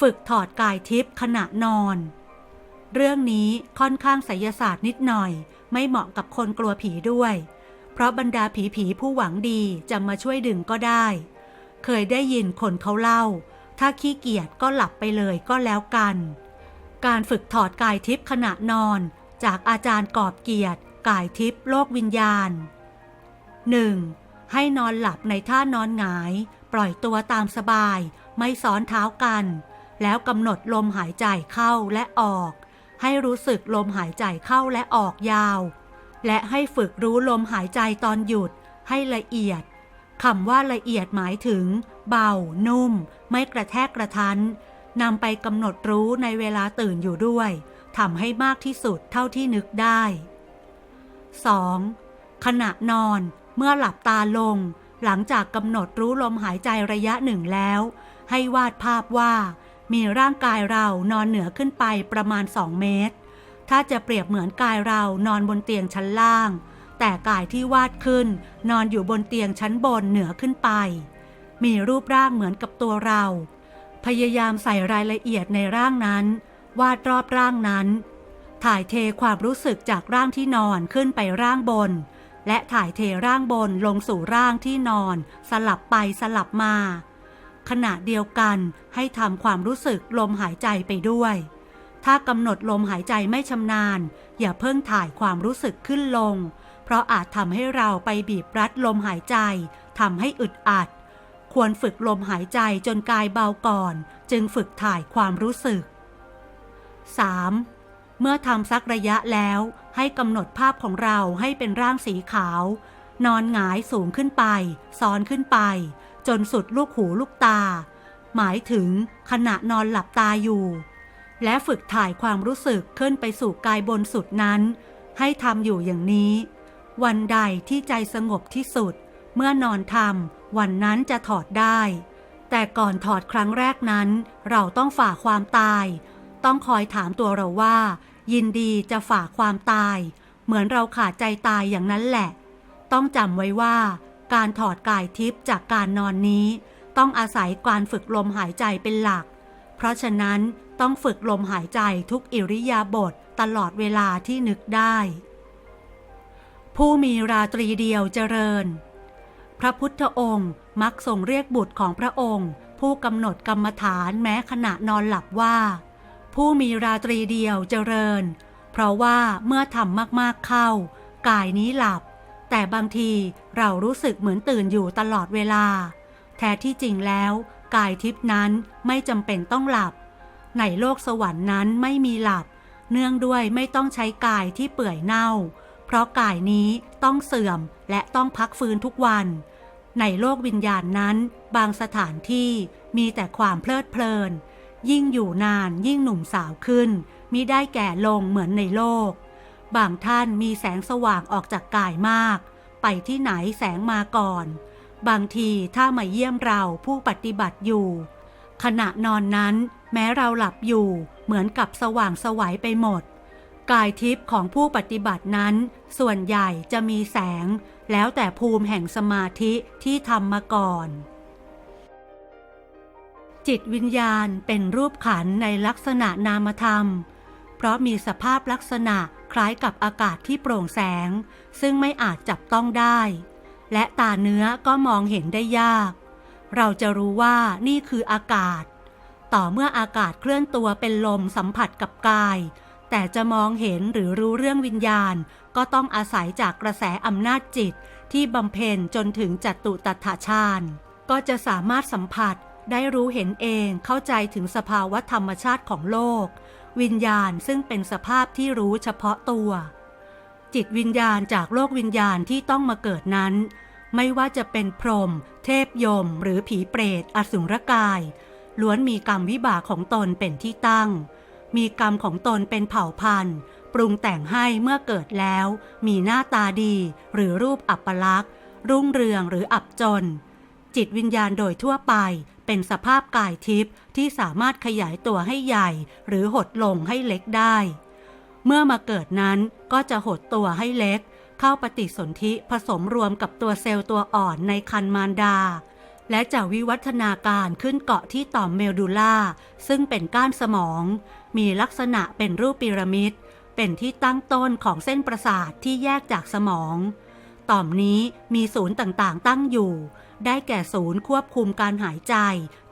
ฝึกถอดกายทิพย์ขณะนอน เรื่องนี้ค่อนข้างไสยศาสตร์นิดหน่อย ไม่เหมาะกับคนกลัวผีด้วย เพราะบรรดาผีผีผู้หวังดีจะมาช่วยดึงก็ได้ เคยได้ยินคนเขาเล่า ถ้าขี้เกียจก็หลับไปเลยก็แล้วกัน การฝึกถอดกายทิพย์ขณะนอน จากอาจารย์กอบเกียรติ กายทิพย์โลกวิญญาณ 1. ให้นอนหลับในท่านอนหงาย ปล่อยตัวตามสบายไม่ซ้อนเท้ากัน แล้วกำหนดลมหายใจเข้าและออก ให้รู้สึกลมหายใจเข้าและออกยาว และให้ฝึกรู้ลมหายใจตอนหยุดให้ละเอียดคำว่าละเอียดหมายถึง เบา นุ่ม ไม่กระแทกกระทันนำไปกำหนดรู้ในเวลาตื่นอยู่ด้วยทำให้มากที่สุดเท่าที่นึกได้ 2. ขณะนอนเมื่อหลับตาลง หลังจากกำหนดรู้ลมหายใจระยะหนึ่งแล้ว ให้วาดภาพว่า มีร่างกายเรานอนเหนือขึ้นไปประมาณ 2 เมตร ถ้าจะเปรียบเหมือนกายเรานอนบนเตียงชั้นล่าง แต่กายที่วาดขึ้น นอนอยู่บนเตียงชั้นบนเหนือขึ้นไป มีรูปร่างเหมือนกับตัวเรา พยายามใส่รายละเอียดในร่างนั้น วาดรอบร่างนั้น ถ่ายเทความรู้สึกจากร่างที่นอนขึ้นไปร่างบน และถ่ายเทร่างบนลงสู่ร่างที่นอน สลับไปสลับมา ขณะเดียวกันให้ทำความรู้สึกลมหายใจไปด้วย ถ้ากำหนดลมหายใจไม่ชำนาญ อย่าเพิ่งถ่ายความรู้สึกขึ้นลง เพราะอาจทำให้เราไปบีบรัดลมหายใจทำให้อึดอัด ควรฝึกลมหายใจจนกายเบาก่อน จึงฝึกถ่ายความรู้สึก 3. เมื่อทำสักระยะแล้วให้กำหนดภาพของเราให้เป็นร่างสีขาว นอนหงายสูงขึ้นไป ซ้อนขึ้นไป จนสุดลูกหูลูกตา หมายถึงขณะนอนหลับตาอยู่ และฝึกถ่ายความรู้สึกขึ้นไปสู่กายบนสุดนั้น ให้ทำอยู่อย่างนี้ วันใดที่ใจสงบที่สุด เมื่อนอนทำวันนั้นจะถอดได้ แต่ก่อนถอดครั้งแรกนั้น เราต้องฝ่าความตาย ต้องคอยถามตัวเราว่า ยินดีจะฝ่าความตาย เหมือนเราขาดใจตายอย่างนั้นแหละ ต้องจำไว้ว่า การถอดกายทิพย์จากการนอนนี้ ต้องอาศัยการฝึกลมหายใจเป็นหลัก เพราะฉะนั้นต้องฝึกลมหายใจทุกอิริยาบถตลอดเวลาที่นึกได้ ผู้มีราตรีเดียวเจริญ พระพุทธองค์มักทรงเรียกบุตรของพระองค์ ผู้กำหนดกรรมฐานแม้ขณะนอนหลับว่า ผู้มีราตรีเดียวเจริญ เพราะว่าเมื่อทำมากๆเข้า กายนี้หลับ แต่บางทีเรารู้สึกเหมือนตื่นอยู่ตลอดเวลา แท้ที่จริงแล้ว กายทิพนั้นไม่จำเป็นต้องหลับ ในโลกสวรรค์นั้นไม่มีหลับ เนื่องด้วยไม่ต้องใช้กายที่เปื่อยเน่า เพราะกายนี้ต้องเสื่อมและต้องพักฟื้นทุกวัน ในโลกวิญญาณนั้น บางสถานที่มีแต่ความเพลิดเพลิน ยิ่งอยู่นานยิ่งหนุ่มสาวขึ้นมิได้แก่ลงเหมือนในโลก บางท่านมีแสงสว่างออกจากกายมาก ไปที่ไหนแสงมาก่อน บางทีถ้ามาเยี่ยมเราผู้ปฏิบัติอยู่ ขณะนอนนั้น แม้เราหลับอยู่ เหมือนกับสว่างสวัยไปหมด กายทิพย์ของผู้ปฏิบัตินั้น ส่วนใหญ่จะมีแสง แล้วแต่ภูมิแห่งสมาธิที่ทำมาก่อน จิตวิญญาณเป็นรูปขันในลักษณะนามธรรม เพราะมีสภาพลักษณะ คล้ายกับอากาศที่โปร่งแสง ซึ่งไม่อาจจับต้องได้ และตาเนื้อก็มองเห็นได้ยาก เราจะรู้ว่านี่คืออากาศ ต่อเมื่ออากาศเคลื่อนตัวเป็นลมสัมผัสกับกาย แต่จะมองเห็นหรือรู้เรื่องวิญญาณ ก็ต้องอาศัยจากกระแสอำนาจจิตที่บำเพ็ญจนถึงจัตุตัถฌานก็จะสามารถสัมผัสได้รู้เห็นเองเข้าใจถึงสภาวะธรรมชาติของโลก วิญญาณซึ่งเป็นสภาพที่รู้เฉพาะตัว จิตวิญญาณจากโลกวิญญาณที่ต้องมาเกิดนั้น ไม่ว่าจะเป็นพรหมเทพยม หรือผีเปรต อสุรกาย ล้วนมีกรรมวิบากของตนเป็นที่ตั้ง มีกรรมของตนเป็นเผ่าพันธุ์ ปรุงแต่งให้เมื่อเกิดแล้ว มีหน้าตาดี หรือรูปอัปลักษณ์รุ่งเรืองหรืออับจน จิตวิญญาณโดยทั่วไป เป็นสภาพกายทิพย์ที่สามารถขยายตัวให้ใหญ่ หรือหดลงให้เล็กได้ เมื่อมาเกิดนั้นก็จะหดตัวให้เล็ก เข้าปฏิสนธิผสมรวมกับตัวเซลล์ตัวอ่อนในคันมารดา และจะวิวัฒนาการขึ้นเกาะที่ต่อมเมลดูล่า ซึ่งเป็นก้านสมอง มีลักษณะเป็นรูปพีระมิดเป็นที่ตั้งต้นของเส้นประสาทที่แยกจากสมอง ต่อมนี้มีศูนย์ต่างๆ ตั้งอยู่ ได้แก่ศูนย์ควบคุมการหายใจ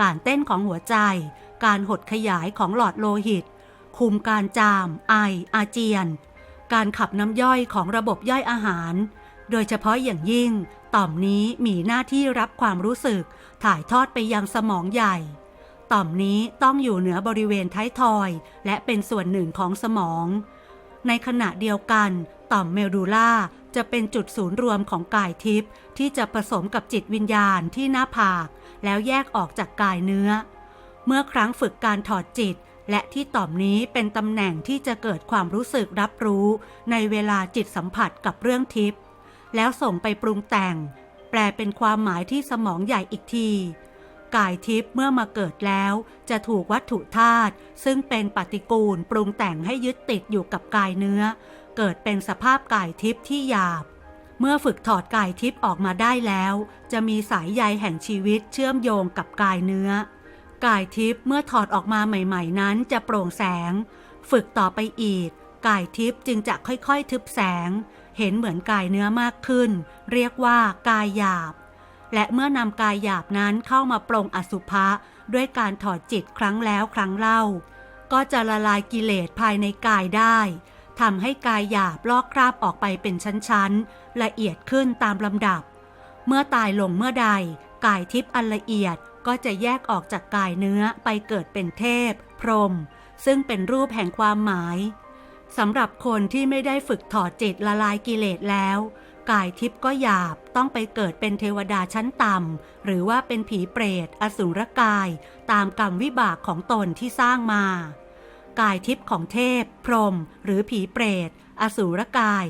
การเต้นของหัวใจ การหดขยายของหลอดโลหิต คุมการจาม ไอ อาเจียน การขับน้ำย่อยของระบบย่อยอาหาร โดยเฉพาะอย่างยิ่ง ต่อมนี้มีหน้าที่รับความรู้สึก ถ่ายทอดไปยังสมองใหญ่ ต่อมนี้ต้องอยู่เหนือบริเวณท้ายทอย และเป็นส่วนหนึ่งของสมอง ในขณะเดียวกัน ต่อมเมลดูล่า จะเป็นจุดศูนย์รวมของกายทิพย์ที่จะผสมกับจิตวิญญาณที่หน้าผาก แล้วแยกออกจากกายเนื้อ เมื่อครั้งฝึกการถอดจิต และที่ต่อมนี้เป็นตำแหน่งที่จะเกิดความรู้สึกรับรู้ ในเวลาจิตสัมผัสกับเรื่องทิพย์แล้วส่งไปปรุงแต่ง แปลเป็นความหมายที่สมองใหญ่อีกทีกายทิพย์เมื่อมาเกิดแล้วจะถูกวัตถุธาตุซึ่งเป็นปฏิกูลปรุงแต่งให้ยึดติดอยู่กับกายเนื้อ เกิดเป็นสภาพกายทิพย์ที่หยาบ เมื่อฝึกถอดกายทิพย์ออกมาได้แล้ว จะมีสายใยแห่งชีวิตเชื่อมโยงกับกายเนื้อ กายทิพย์เมื่อถอดออกมาใหม่ ๆ นั้นจะโปร่งแสง ฝึกต่อไปอีก กายทิพย์จึงจะค่อยๆ ทึบแสง เห็นเหมือนกายเนื้อมากขึ้น เรียกว่ากายหยาบ และเมื่อนำกายหยาบนั้นเข้ามาปรงอสุภะด้วยการถอดจิตครั้งแล้วครั้งเล่า ก็จะละลายกิเลสภายในกายได้ ทำให้กายหยาบลอกคราบออกไปเป็นชั้นๆ ละเอียดขึ้นตามลำดับ เมื่อตายลงเมื่อใด กายทิพย์อันละเอียดก็จะแยกออกจากกายเนื้อไปเกิดเป็นเทพ พรหมซึ่งเป็นรูปแห่งความหมายสำหรับคนที่ไม่ได้ฝึกถอดจิตละลายกิเลสแล้ว กายทิพย์ก็หยาบต้องไปเกิดเป็นเทวดาชั้นต่ำหรือว่าเป็นผีเปรต อสุรกาย ตามกรรมวิบากของตนที่สร้างมา กายทิพย์ของเทพ พรหมหรือผีเปรต อสุรกาย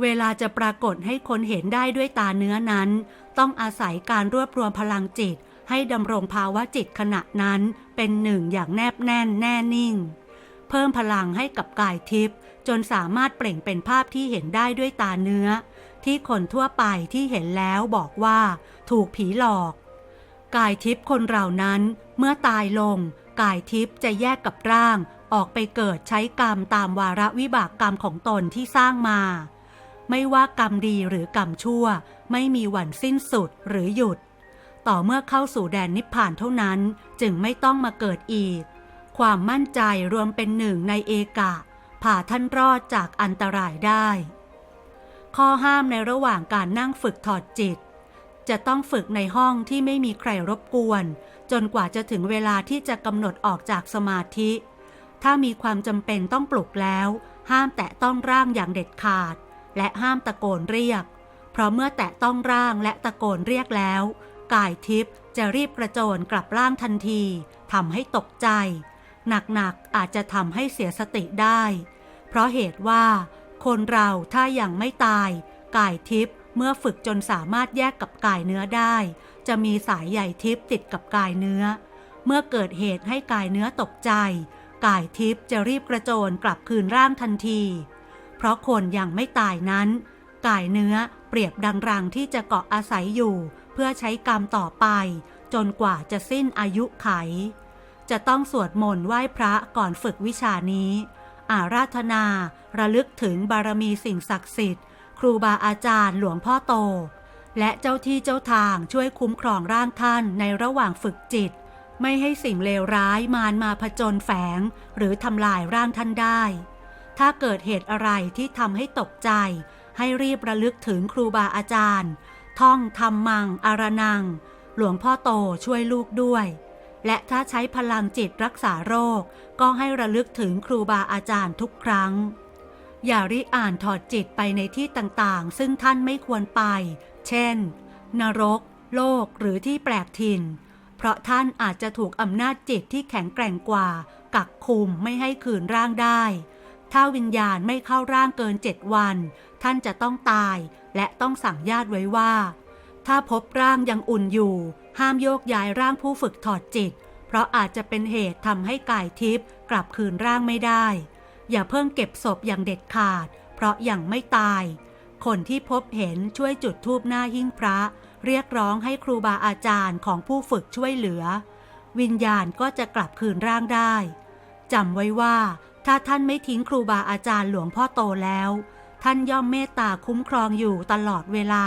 เวลาจะปรากฏให้คนเห็นได้ด้วยตาเนื้อนั้น ต้องอาศัยการรวบรวมพลังจิต ให้ดำรงภาวะจิตขณะนั้นเป็นหนึ่งอย่างแนบแน่นแน่นิ่ง เพิ่มพลังให้กับกายทิพย์จนสามารถเปล่งเป็นภาพที่เห็นได้ด้วยตาเนื้อ ที่คนทั่วไปที่เห็นแล้วบอกว่า ถูกผีหลอก กายทิพย์คนเรานั้นเมื่อตายลง กายทิพย์จะแยกกับร่าง ออกไปเกิดใช้กรรมตามวาระวิบากกรรมของตนที่สร้างมา ไม่ว่ากรรมดีหรือกรรมชั่ว ไม่มีวันสิ้นสุดหรือหยุด ต่อเมื่อเข้าสู่แดนนิพพานเท่านั้นจึงไม่ต้องมาเกิดอีก ความมั่นใจรวมเป็นหนึ่งในเอกะพาท่านรอดจากอันตรายได้ ข้อห้ามในระหว่างการนั่งฝึกถอดจิต จะต้องฝึกในห้องที่ไม่มีใครรบกวน จนกว่าจะถึงเวลาที่จะกำหนดออกจากสมาธิ ถ้ามีความจำเป็นต้องปลุกแล้ว ห้ามแตะต้องร่างอย่างเด็ดขาด และห้ามตะโกนเรียก เพราะเมื่อแตะต้องร่างและตะโกนเรียกแล้ว กายทิพย์จะรีบกระโจนกลับร่างทันทีทำให้ตกใจ หนักๆอาจจะทำให้เสียสติได้ เพราะเหตุว่า คนเราถ้ายังไม่ตาย กายทิพย์เมื่อฝึกจนสามารถแยกกับกายเนื้อได้ จะมีสายใยทิพย์ติดกับกายเนื้อ เมื่อเกิดเหตุให้กายเนื้อตกใจ กายทิพย์จะรีบกระโจนกลับคืนร่างทันที เพราะคนยังไม่ตายนั้น กายเนื้อเปรียบดังรังที่จะเกาะอาศัยอยู่ เพื่อใช้กรรมต่อไป จนกว่าจะสิ้นอายุไข จะต้องสวดมนต์ไหว้พระก่อนฝึกวิชานี้ อาราธนา ระลึกถึงบารมีสิ่งศักดิ์สิทธิ์ ครูบาอาจารย์หลวงพ่อโต และเจ้าที่เจ้าทางช่วยคุ้มครองร่างท่านในระหว่างฝึกจิต ไม่ให้สิ่งเลวร้ายมารมาผจญแฝง หรือทำลายร่างท่านได้ ถ้าเกิดเหตุอะไรที่ทำให้ตกใจ ให้รีบระลึกถึงครูบาอาจารย์ ท่องทำมังอารนัง หลวงพ่อโตช่วยลูกด้วย และถ้าใช้พลังจิตรักษาโรค ก็ให้ระลึกถึงครูบาอาจารย์ทุกครั้ง อย่าริอ่านถอดจิตไปในที่ต่างๆ ซึ่งท่านไม่ควรไป เช่น นรก โลกหรือที่แปลกถิ่น เพราะท่านอาจจะถูกอำนาจจิตที่แข็งแกร่งกว่า กักคุมไม่ให้คืนร่างได้ ถ้าวิญญาณไม่เข้าร่างเกินเจ็ดวัน ท่านจะต้องตายและต้องสั่งญาติไว้ว่า ถ้าพบร่างยังอุ่นอยู่ ห้ามโยกย้ายร่างผู้ฝึกถอดจิต เพราะอาจจะเป็นเหตุทำให้กายทิพย์กลับคืนร่างไม่ได้ อย่าเพิ่งเก็บศพอย่างเด็ดขาด เพราะยังไม่ตาย คนที่พบเห็นช่วยจุดธูปหน้าหิ้งพระ เรียกร้องให้ครูบาอาจารย์ของผู้ฝึกช่วยเหลือ วิญญาณก็จะกลับคืนร่างได้จำไว้ว่าถ้าท่านไม่ทิ้งครูบาอาจารย์หลวงพ่อโตแล้ว ท่านย่อมเมตตาคุ้มครองอยู่ตลอดเวลา